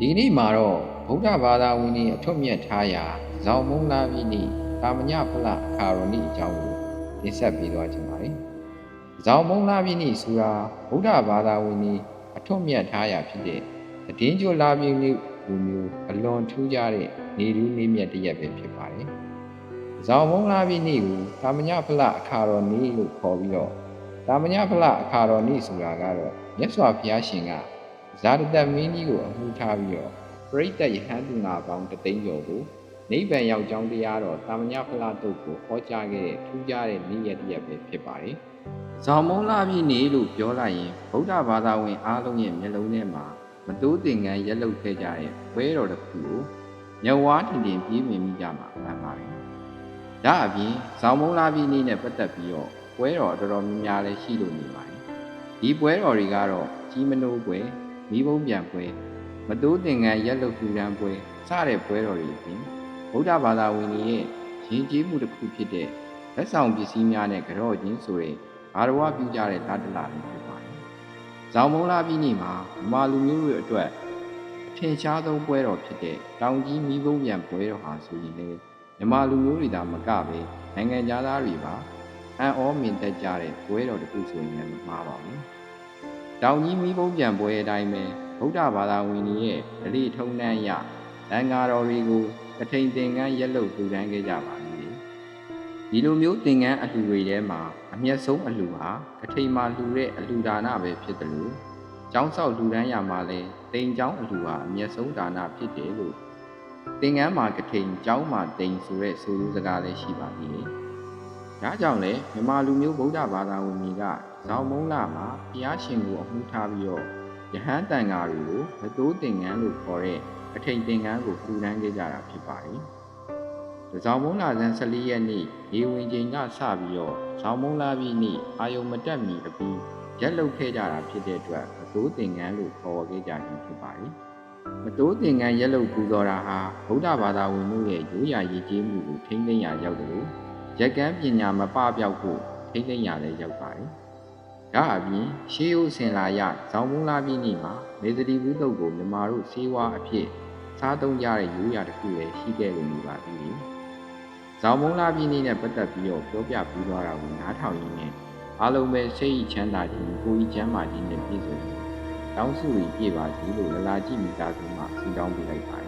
ဒီနေ့မှာတော့ဗုဒ္ဓဘာသာဝင်တွေအထွတ်မြတ်ထားရာဇောင်းမုံလာပြီနိတာမညဖလအခါရောနိအကြောင်းကိုတင်ဆက်ပေးသွားခြင်းပါတယ်။ဇောင်းမုံလာပြီနိဆိုတာဗုဒ္ဓဘာသာဝင်တွေအထွတ်မြတ်ထားရာဖြစ်တဲ့တည်င်းကျော်လာပြီနိလူမျိုးအလွန်ထူးခြားတဲ့နေလူနေမြတ်တစ်ရက်ပဲဖြစ်ပါတယ်။ဇောင်းမုံလာပြီနိကိုတာမညဖလအခါရောနိလို့ခေါ်ပြီးတော့တာမညဖလအခါရောနိဆိုတာကတော့မြတ်စွာဘုရားရှင်က ဇာတတမင်းကြီးကိုအမှုထားပြီးတော့ပရိသတ်ယဟန်သူနာပေါင်းတသိန်းကျော်ကိုနိဗ္ဗာန်ရောက်ကြောင်းတရားတော်တာမညဖလားတုတ်ကိုဟောကြားခဲ့တဲ့ထူးခြားတဲ့နေ့ရက်တစ်ရက်ပဲဖြစ်ပါတယ်။ဇောင်မုံလာပြီနေလို့ပြောလိုက်ရင်ဗုဒ္ဓဘာသာဝင်အားလုံးရဲ့မျက်လုံးထဲမှာမတိုးတင်ငန်းရက်လုတ်ခဲ့ကြတဲ့ဘွဲတော်တစ်ခုကိုမြဝါထင်တင်ပြေးမြင်မိကြမှာမှန်ပါတယ်။ဒါအပြင်ဇောင်မုံလာပြီနေနဲ့ပတ်သက်ပြီးတော့ဘွဲတော်တော်တော်များများလည်းရှိလို့နေပါတယ်။ဒီဘွဲတော်တွေကတော့ကြီးမနိုးပွဲ မိဘုံပြန်ပွဲမတိုးသင်္ကန်းရက်လုတ်ထူရန်ပွဲစတဲ့ပွဲတော်တွေအပြင်ဗုဒ္ဓဘာသာဝင်တွေရဲ့ယဉ်ကျေးမှုတစ်ခုဖြစ်တဲ့လက်ဆောင်ပစ္စည်းများနဲ့ကြော့ချင်းဆိုတဲ့ဘာရဝပြုကြတဲ့ဓာတ်တလာတွေဖြစ်ပါတယ်။ဇောင်မုံလာပြည်နေ့မှာမမာလူမျိုးတွေအတွက်အထင်ရှားဆုံးပွဲတော်ဖြစ်တဲ့တောင်ကြီးမိဘုံပြန်ပွဲတော်ဟာဆိုရင်လေမြမလူမျိုးတွေသာမကပဲနိုင်ငံသားတွေပါအံ့ဩမြင်တတ်ကြတဲ့ပွဲတော်တစ်ခုဆိုရင်လည်းမမှားပါဘူး။ တောင်ကြီးမိဘုံပြန်ပွဲအတိုင်းပဲဗုဒ္ဓဘာသာဝင်တွေရဲ့ဓလေ့ထုံးတမ်းအရလန်ကာတော်တွေကိုကထိန်သင်္ကန်းရက်လုတ်ပူတန်းခဲ့ကြပါလိမ့်မယ်။ဒီလိုမျိုးသင်္ကန်းအလှူတွေထဲမှာအမျက်ဆုံးအလှူဟာကထိန်မှာလှူတဲ့အလှူဒါနပဲဖြစ်တယ်လို့ကျောင်းဆောက်လှူဒန်းရမှာလဲတိမ်ကျောင်းအလှူဟာအမျက်ဆုံးဒါနဖြစ်တယ်လို့သင်္ကန်းမှာကထိန်ကျောင်းမှာတိမ်ဆိုတဲ့ဆိုလိုစကားလည်းရှိပါသေးတယ်။ ဒါကြောင့်လေမြမလူမျိုးဗုဒ္ဓဘာသာဝင်တွေကဇောင်းမုံလာမှာဘုရားရှင်ကိုအမှုထားပြီးတော့ယဟန်တန်ဃာတွေကိုမတိုးသင်္ကန်းလို့ခေါ်တဲ့အထိန်သင်္ကန်းကိုပူတန်းခဲ့ကြတာဖြစ်ပါတယ်။ဒီဇောင်းမုံလာဇန်14ရက်နေ့ရေဝင်ချိန်ကစပြီးတော့ဇောင်းမုံလာပြီးနေ့အာယုံမတက်မီအပြီးရက်လုတ်ခဲ့ကြတာဖြစ်တဲ့အတွက်မတိုးသင်္ကန်းလို့ခေါ်ခဲ့ကြခြင်းဖြစ်ပါတယ်။မတိုးသင်္ကန်းရက်လုတ်ပူဇော်တာဟာဗုဒ္ဓဘာသာဝင်တို့ရဲ့ရိုးရာရည်ကြီးမှုကိုထိန်းသိမ်းရာရောက်တယ်လို့ ရက်ကန်းပညာမပပြောက်ဖို့ထိမ့်သိမ့်ရလည်းရောက်ပါတယ်။ဒါအပြင်ရှေးဦးစင်လာရဇောင်းမုံလာပြည့်နေ့မှာမေသတိဘူးတုတ်ကိုမြမာတို့စေဝါအဖြစ်စားသုံးကြတဲ့ရိုးရာတစ်ခုလည်းရှိခဲ့လို့နေပါသေးတယ်။ဇောင်းမုံလာပြည့်နေ့နဲ့ပတ်သက်ပြီးတော့ပြောပြပြီးသွားတာကိုနားထောင်ရင်းနဲ့အားလုံးပဲစိတ်ဤချမ်းသာခြင်းကိုယ်ဤချမ်းသာခြင်းနဲ့ပြည့်စုံတောင်းစုပြီးပြည့်ပါစေလို့လလာကြည့်မိသားစုမှဆုတောင်းပေးလိုက်ပါတယ်